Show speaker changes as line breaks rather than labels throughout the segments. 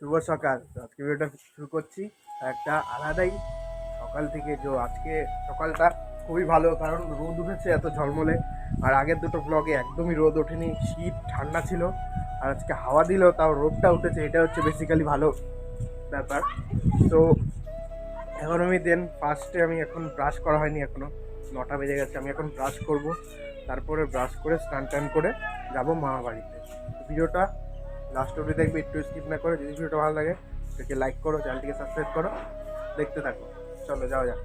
শুভ সকাল। আজকে ভিডিওটা শুরু করছি। একটা আলাদাই সকাল থেকে যে আজকে সকালটা খুবই ভালো, কারণ রোদ উঠেছে এত ঝলমলে। আর আগের দুটো ব্লগে একদমই রোদ ওঠেনি, শীত, ঠান্ডা ছিল। আর আজকে হাওয়া দিল, তাও রোদটা উঠেছে, এটা হচ্ছে বেসিক্যালি ভালো ব্যাপার। তো এখন আমি দেন ফার্স্টে আমি এখন ব্রাশ করা হয়নি এখনও নটা বেজে গেছে, আমি এখন ব্রাশ করব। তারপরে ব্রাশ করে স্নান টান করে যাব মামা বাড়িতে ভিডিওটা লাস্ট অবধি দেখবে, একটু স্কিপ না করে যদি ভিডিওটা ভালো লাগে সেটাকে লাইক করো চ্যানেলটিকে সাবস্ক্রাইব করো, দেখতে থাকো। চলো, যাওয়া যাক।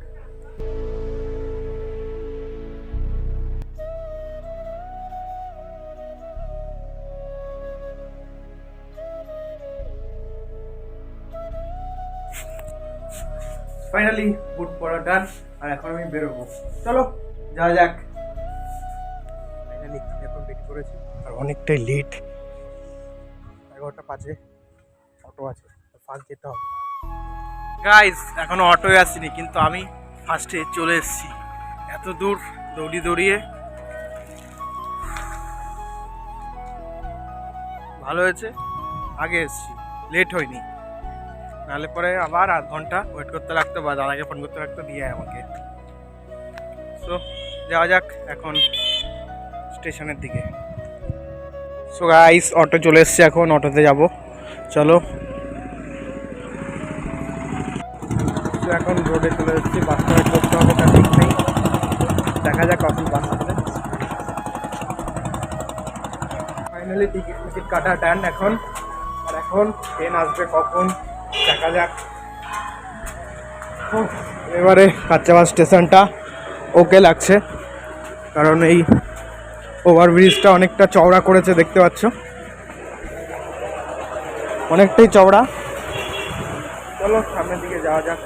ফাইনালি বুট পরা ডান আর এখন আমি বেরোবো। চলো, যাওয়া যাক। ফাইনালি এখন বেট করেছি আর অনেকটাই লেট পাঁচে অটো আছে ফার্স্ট যেতে হবে। গাইজ এখনও অটোয় আসিনি, কিন্তু আমি ফার্স্টে চলে এসেছি। এত দূর দৌড়ি দৌড়িয়ে। ভালো হয়েছে, আগে এসেছি লেট হয়নি। নাহলে পরে আবার আধ ঘণ্টা ওয়েট করতে লাগতো বা দাদাকে ফোন করতে লাগতো, দিয়ে আমাকে। সো যাওয়া যাক এখন স্টেশনের দিকে। সো গাইস অটো চলে এসছে এখন অটোতে যাব। চলো। এখন রোডে চলে এসেছি বাস স্ট্যান্ড করতে হবে তার ঠিক নেই। দেখা যাক কখন বাস আসবে ফাইনালি টিকিট টিকিট কাটা ডান এখন। আর এখন ট্রেন আসবে কখন, দেখা যাক। এবারে কাচ্চাবাস স্টেশনটা ওকে লাগছে। কারণ এই ওভারব্রিজটা অনেকটা চওড়া করেছে দেখতে পাচ্ছ? অনেকটাই চওড়া। চলো সামনের দিকে যাওয়া যাক।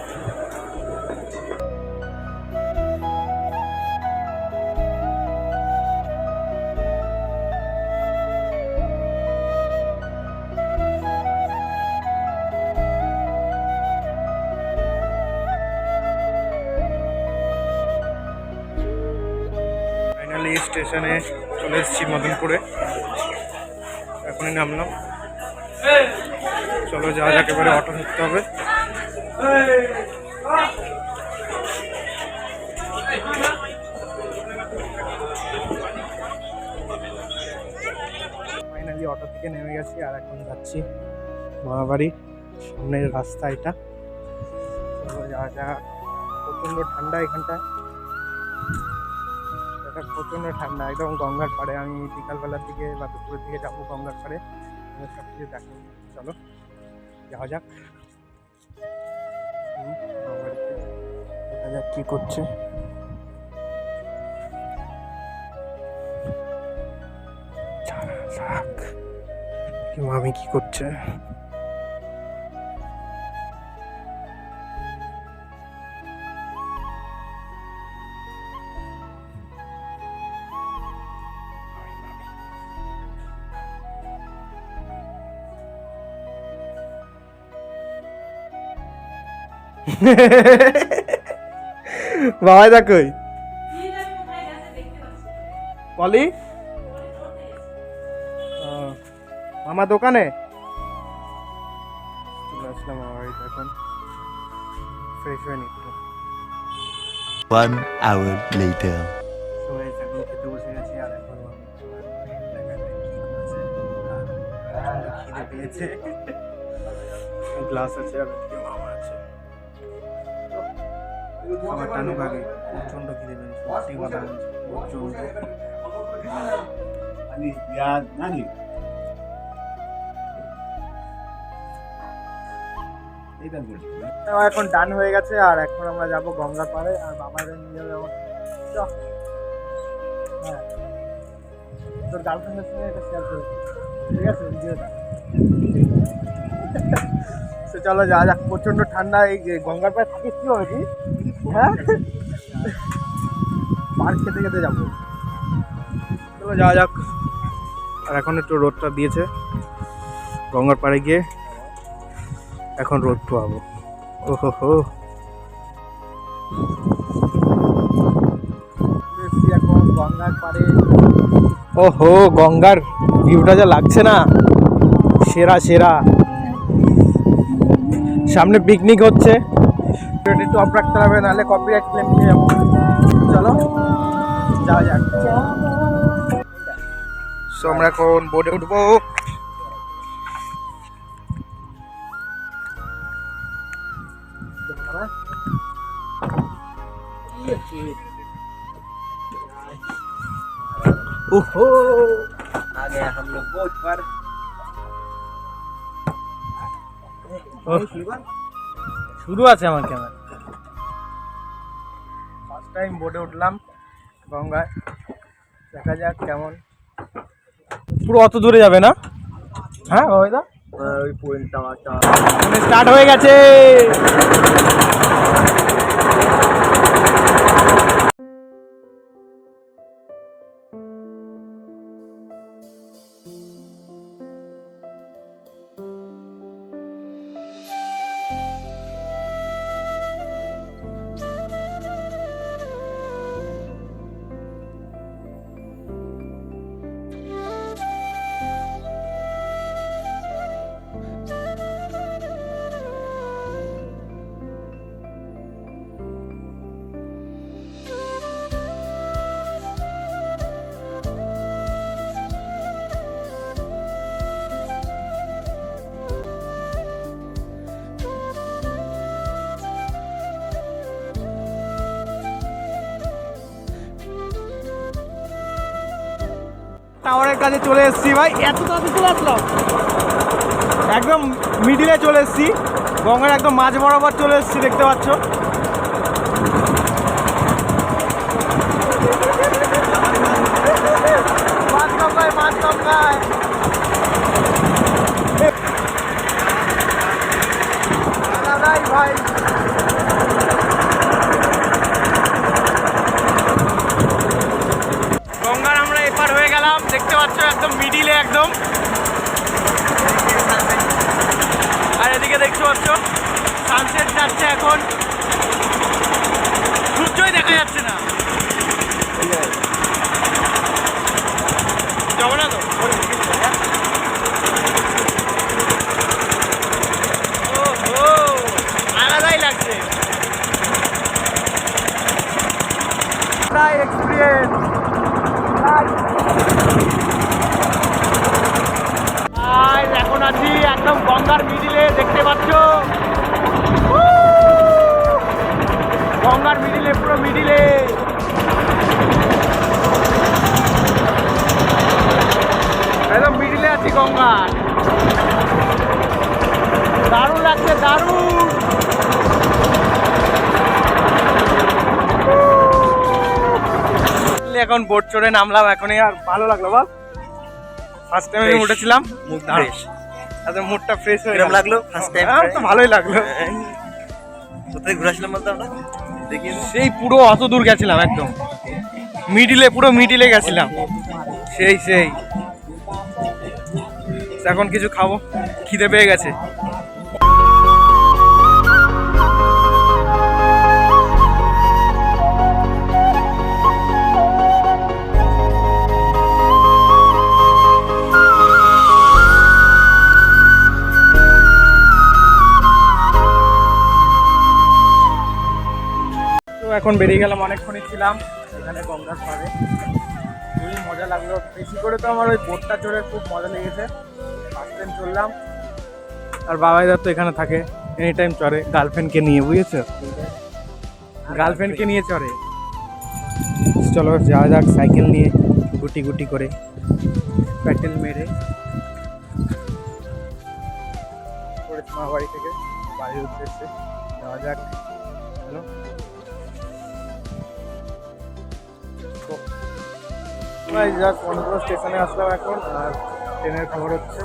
স্টেশনে চলে এসেছি মদনপুরে। এখনই নামলাম। চলো যা যাক, এবারে অটো ধরতে হবে। ফাইনালি অটো থেকে নেমে গেছি, আর এখন যাচ্ছি মামাবাড়ি সামনের রাস্তা এটা। চলো যাওয়া যাক। প্রচণ্ড ঠান্ডা এখানটায়। এটা প্রচণ্ড ঠান্ডা, একদম গঙ্গার পাড়ে। আমি বিকালবেলার দিকে বা দুপুরের দিকে যাব গঙ্গার পাড়ে। আমি সব কিছু দেখো। চলো, যাওয়া যাক। দেখা যাক কী করছে। মামি কি করছে? বাবা দেখো। পলি আহ, মামা দোকানে? চলে আসলাম বাড়িতে এখন ফ্রেশ হয়ে নিচ্ছি।
One hour later.
So guys, এখন খাবার প্রচণ্ড খিদে পেয়েছে প্রচণ্ড। এখন ডান হয়ে গেছে আর এখন আমরা যাব গঙ্গার পাড়ে আর বাবা নিয়ে যাব। হ্যাঁ। তোর গার্লফ্রেন্ডের সঙ্গে এটা শেয়ার করে ঠিক আছে ভিডিওটা তো চলো যা যাক প্রচণ্ড ঠান্ডা এই গঙ্গার পাড়ে থাকিস কি হবে কি হ্যাঁ? পার্ক খেতে খেতে যাব। চলো যাওয়া যাক। আর এখন একটু রোদটা দিয়েছে। গঙ্গার পাড়ে গিয়ে এখন রোদ পোয়াবো ওহো হো। এখন গঙ্গার পাড়ে। ওহো গঙ্গার ভিউটা যা লাগছে না। সেরা সেরা। সামনে পিকনিক হচ্ছে। এটা একটু অফ রাখতে হবে নাহলে কপিরাইট ক্লেম পেয়ে যাবো চলো যাওয়া যাক সো আমরা এখন বোর্ডে উঠবো ओहो आ गया हम लोग बोट पर শুরু আছে আমার ক্যামেরা ফার্স্ট টাইম বোটে উঠলাম গঙ্গায়। দেখা যাক কেমন। পুরো অত দূরে যাবে না? হ্যাঁ বাবাইদা ওই পয়েন্টটা স্টার্ট হয়ে গেছে। কাছে চলে এসেছি ভাই। এত তাড়াতাড়ি চলে আসলাম একদম মিডিলে চলে এসেছি। গঙ্গার একদম মাঝ বরাবর চলে এসেছি, দেখতে পাচ্ছ। ভাই গঙ্গার আমরা এপার হয়ে গেলাম দেখতে পাচ্ছ একদম মিডিলে একদম। আর এদিকে দেখতে পাচ্ছ সানসেট যাচ্ছে এখন সূর্যই দেখা যাচ্ছে না যাব না তো ওহো, আলাদাই লাগছে এক্সপিরিয়েন্স আর এখন আছি একদম গঙ্গার মিডিলে দেখতে পাচ্ছ উহ! গঙ্গার মিডিলে পুরো মিডিলে একদম মিডিলে আছি গঙ্গার দারুণ লাগছে দারুণ। এখন বোট চড়ে নামলাম এখনই আর ভালো লাগল বল ফার্স্ট টাইম আমি উঠেছিলাম।
মুখ। ফ্রেশ
আচ্ছা মুডটা ফ্রেশ হয়ে গেল।
লাগল ফার্স্ট টাইম
আমার তো ভালোই লাগল।
কোথায় ঘুরে আসলাম বলতো আমরা? দেখি।
সেই পুরো অত দূর গেছিলাম একদম। মিডিলে পুরো মিডিলে গেছিলাম। সেই সেই। এখন কিছু খাব খিদে পেয়ে গেছে। এখন বেরিয়ে গেলাম, অনেকক্ষণই ছিলাম এখানে গঙ্গার পাড়ে। খুবই মজা লাগল। বেশি করে তো আমার ওই বোটটা চড়ে খুব মজা লেগেছে। ফার্স্ট টাইম চললাম আর বাবাইদার তো এখানে থাকে এনি টাইম চড়ে গার্লফ্রেন্ডকে নিয়ে, বুঝেছ? গার্লফ্রেন্ডকে নিয়ে চড়ে। চলো, যাওয়া যাক সাইকেল নিয়ে, গুটি গুটি করে প্যাটেল মেরে। মা বাড়ি থেকে, বাড়ির উদ্দেশ্যে। যাওয়া যাক। ভাই জাস্ট মনপুর স্টেশনে আসলাম এখন, আর ট্রেনের খবর হচ্ছে।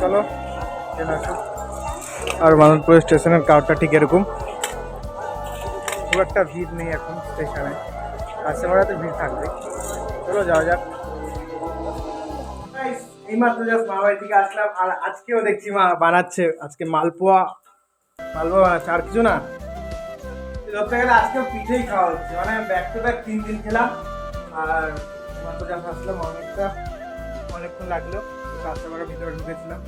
চলো ট্রেন আর মানবপুর স্টেশনের কাউটা ঠিক এরকম। খুব একটা ভিড় নেই এখন স্টেশনে কাস্টমারাতে ভিড় থাকবে। চলো, যাওয়া যাক। এইমাত্র জাস্ট মা বাড়ি থেকে আসলাম, আর আজকেও দেখছি মা বানাচ্ছে, আজকে মালপোয়া মালপোয়া বানাচ্ছে। আর কিছু না? ধরতে গেলে আজকেও পিঠেই খাওয়া হচ্ছে। মানে ব্যাক টু ব্যাক তিন দিন খেলাম। আর মাত্র যখন আসলাম অনেকটা, অনেকক্ষণ লাগল। কাস্টমারের ভিতরে ঢুকেছিলাম।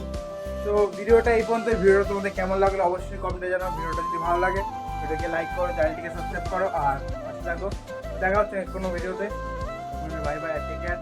তো ভিডিওটা এই পর্যন্ত ভিডিওটা তোমাদের কেমন লাগল অবশ্যই কমেন্টে জানাও। ভিডিওটা যদি ভালো লাগে, ভিডিওকে লাইক করো চ্যানেলটিকে সাবস্ক্রাইব করো। আর পাশে থাকো। দেখা হচ্ছে কোনো ভিডিওতে। Bye bye take care